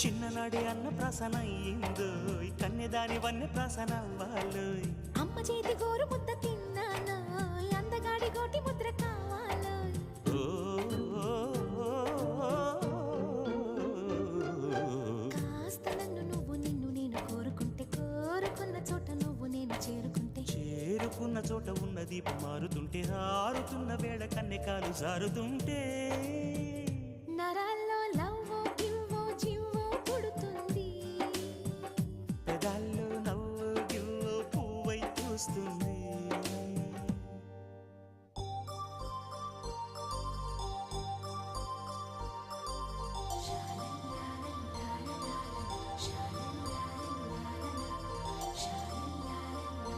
చిన్ననాడి అన్న ప్రసన అయ్యిందో కన్యదాని వన్నె ప్రసన అవ్వాలోయ్. అమ్మ చేతి గోరు ముద్ద తిన్నాను అందగాడి గోటి ముద్ర కావాలో కాస్త నన్ను నువ్వు నిన్ను నేను కోరుకుంటే కోరుకున్న చోట నువ్వు నేను చేరుకుంటే. చేరుకున్న చోట ఉన్న దీపం మారుతుంటే ఆరుతున్న వేళ కన్నెకాలు జారుతుంటే. close.